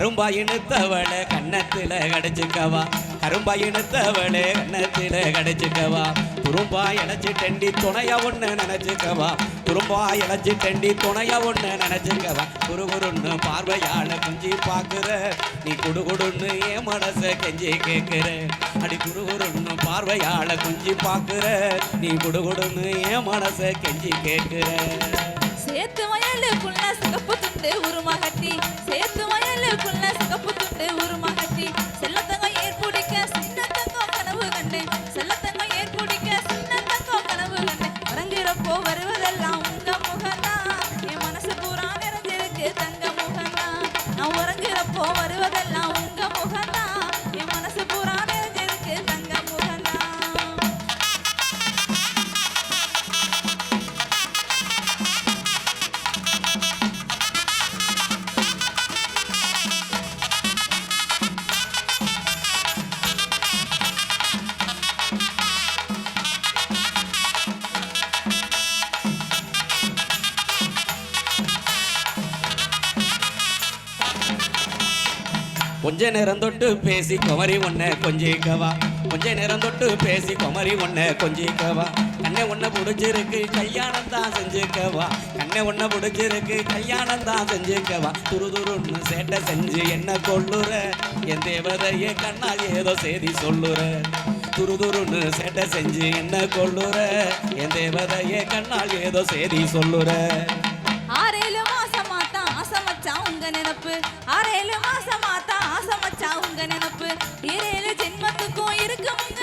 கரும்பா இழுத்தவளை கன்னத்துல கடிச்சுக்கவா. கரும்பா இழுத்தவளே கன்னத்துல கடிச்சுக்கவா. துரும்பா இழைச்சி டெண்டி துணையா ஒண்ணு நினைச்சுக்கவா. துரும்பா இணைச்சி டெண்டி துணையா ஒண்ணு நினைச்சுக்கவா. குறுகுறுன்னு பார்வையால குஞ்சி பாக்குற நீ குடுகுடுன்னு என் மனச கெஞ்சி கேக்குற அடி குறுகுறுன்னு பார்வையால குஞ்சி பாக்குற நீ குடுகுடுன்னு என் மனச கெஞ்சி கேக்குற சேத்து வயலுக்குள்ள சிகப்பு துண்டு உருமகட்டி சேத்து கொஞ்ச நேரம் தொட்டு பேசி குமரி ஒன்ன கொஞ்சிக்கவா கொஞ்ச நேரம் தொட்டு பேசி குமரி ஒன்ன கொஞ்சிக்கவா கண்ணை ஒன்ன பிடிச்சிருக்கு கல்யாணம் தான் செஞ்சுக்கவா கண்ணை ஒன்ன பிடிச்சிருக்கு கல்யாணம் தான் செஞ்சுக்கவா துரு துருன்னு சேட்டை செஞ்சு என்ன கொள்ளுற என் தேவதைய கண்ணால் ஏதோ செய்தி சொல்லுற. துரு துருன்னு சேட்டை செஞ்சு என்ன கொள்ளுற என் தேவதைய கண்ணால் ஏதோ செய்தி சொல்லுற. ஆறேழு மாசமா தான் ஆசை உங்க நினப்பு? ஆறேழு மாசமா ஆசை மச்சான் உங்க நினப்பு. ஈரேழு ஜென்மத்துக்கும் இருக்குங்க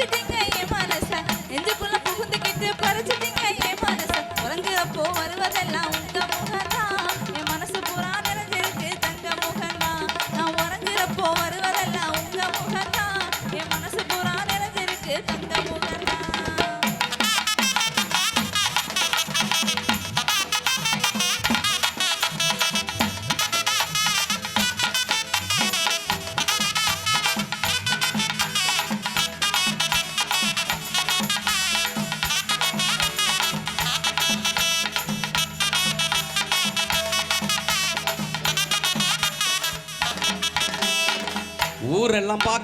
রেখেছি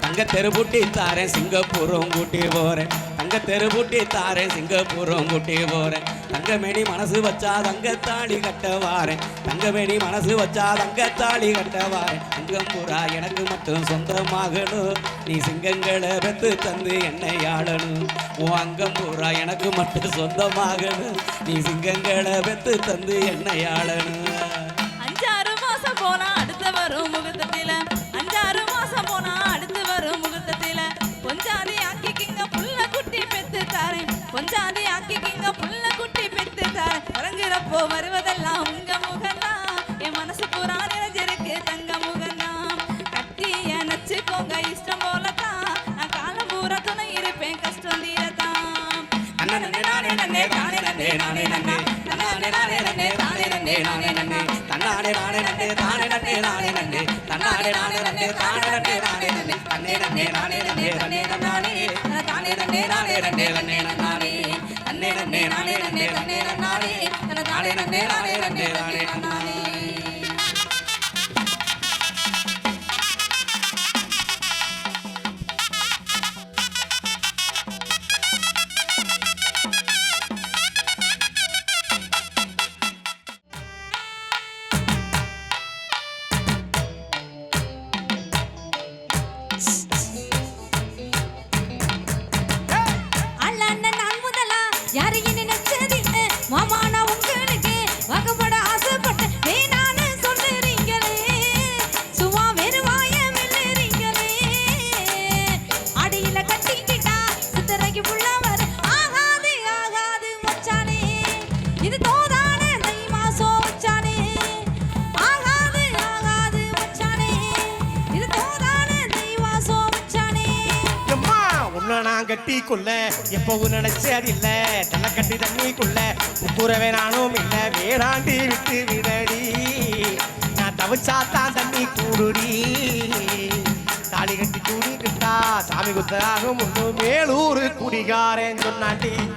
தங்க தெருபுட்டி தாரேன் சிங்கப்பூரும் கூட்டி போறேன். தங்க தெருபுட்டி தாரேன் சிங்கப்பூரும் கூட்டி போறேன். தங்கமேனி மனசு வச்சா தங்கத்தாளி கட்ட வாரேன் தங்கமேனி மனசு வச்சா தங்கத்தாளி கட்ட வாரேன் அங்கம் எனக்கு மட்டும் சொந்தமாகணும். நீ சிங்கங்களை பெத்து தந்து என்னை ஆளணும். உன் அங்கம் பூரா எனக்கு மட்டும் சொந்தமாகணும். நீ சிங்கங்களை பெத்து தந்து என்னை ஆளணும். வரும் முகூர்த்தத்தில. அஞ்சாறு மாசம் போனா அடுத்து வரும் முகூர்த்தத்தில. கொஞ்சாதி ஆக்கிக்கிங்க புள்ள குட்டி பெத்து தாரேன் கொஞ்சாதி ஆக்கிக்கிங்க புள்ள குட்டி பெத்து தாரேன் இறங்குறப்போ வருவதெல்லாம் உங்க முகம்தான் என் மனசு பூரா நிறைஞ்சிருக்கு தங்க முகம்தான் கட்டி நச்சுக்கோங்க இஷ்டம் போலத்தான் நான் காலம் பூரா துணை இருப்பேன் கஷ்டம் தீரத்தான் நானே நானே நானே நானே நானே நானே நானே நானே நானே நானே நானே நானே நானே நன்னே தன்னானே நானே நன்னே தானே நண்டே நானே நண்டே தன்னாடே நானே நண்டே தானே நண்டே நானே நண்டே தன்னே நண்டே நானே நண்டே தன்னே நன்னானே தானே நண்டே நானே நண்டே தன்னே நன்னானே தன்னே நண்டே நானே நண்டே தன்னே நன்னானே தானே நண்டே நானே நண்டே தானே. முதலா கட்டிக்குள்ள. எப்பவும் நினைச்சதில்ல. தலை கட்டி தண்ணிக்குள்ள. உப்புரவே நானும் இல்ல. வேணாண்டி விட்டு விடடி. நான் தவிச்சாத்தான் தண்ணி கூடுடி. தாலி கட்டி கூடிக்கிட்டா சாமி குத்தராகும் முன்னு மேலூர் குடிகாரன் சொன்னாண்டி.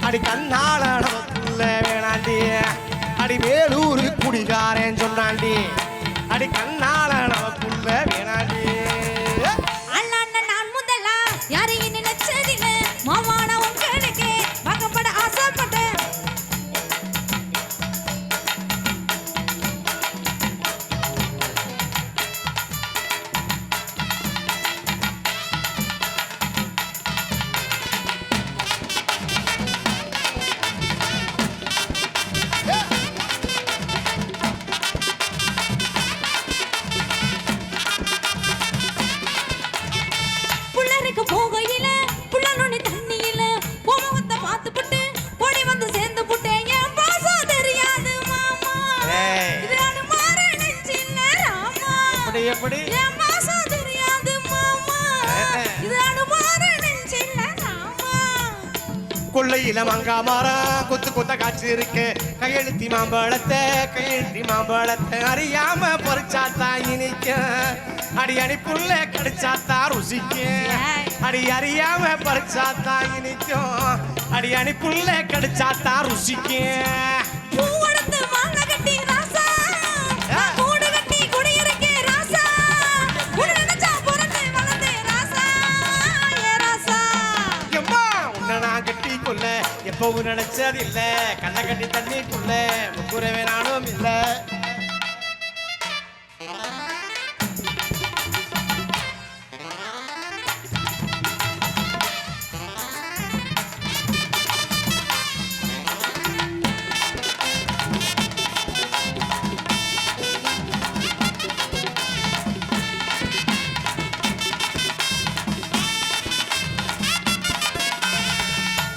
அடி கண்ணால நமக்குள்ள வேணாண்டி. அடி மேலூர் குடிகாரன் சொன்னாண்டி. அடி கண்ணால கொள்ளையில மங்கா குத்து குத்த கொத்த இருக்கு. கையெழுத்தி மாம்பழத்தை கையெழுத்தி மாம்பழத்தை அறியாம பொறிச்சாத்தான் இனிக்க. அடி அணிப்புள்ள கடிச்சாத்தான் ருசிக்கும் அடி அறியாம பறிச்சாத்தான் இனிக்கும். அடி அணிப்புள்ள கடிச்சாத்தான் ருசிக்கும் கட்டிக்குள்ள எப்பவும் நினைச்சதில்ல கண்ணை கட்டி தண்ணிக்குள்ள முக்குறவே நானும் இல்லை.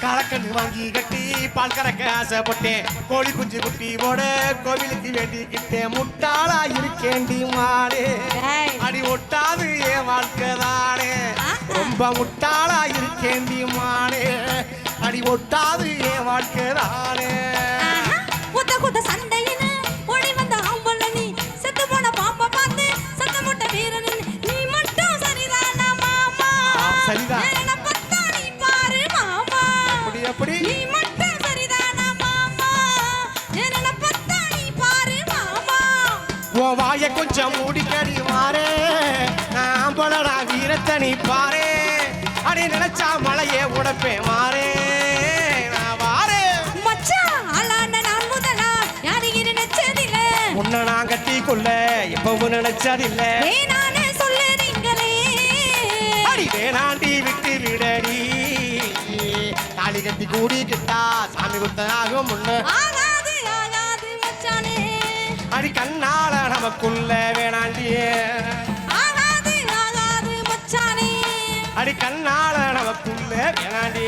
காலக்கண்ணு வாங்கி கட்டி பால் கறக்க ஆசைப்பட்டேன். கோழி குஞ்சு குட்டி போட கோவிலுக்கு வேண்டிக்கிட்டேன் முட்டாளா இருக்கேண்டி மாடே. அடி ஒட்டாது என் வாழ்க்கை தானே. ரொம்ப முட்டாளா இருக்கேண்டி மாடே அடி ஒட்டாது என் வாழ்க்கை தானே. ஆஹா, உன் வாய கொஞ்சம் மூடிக்கடி மாறே நான் பலடா வீரத்தை நீ பாரு. அடி நினைச்சா மலையே உடப்பேன் மாறே. உன்னை நான் கட்டிக்கொள்ள எப்ப எப்பவும் நினைச்சதில்ல. வேணான்னு சொல்லுறீங்களே. அடி வேணாண்டி விட்டு விடடி தாலி கட்டி கூடிக்கிட்டா சாமி குத்த ஆகும் முன்ன அடி கண்ணால நமக்குள்ள வேணாண்டி ஆகாது ஆகாது மச்சானே. அடி கண்ணால நமக்குள்ள வேணாண்டி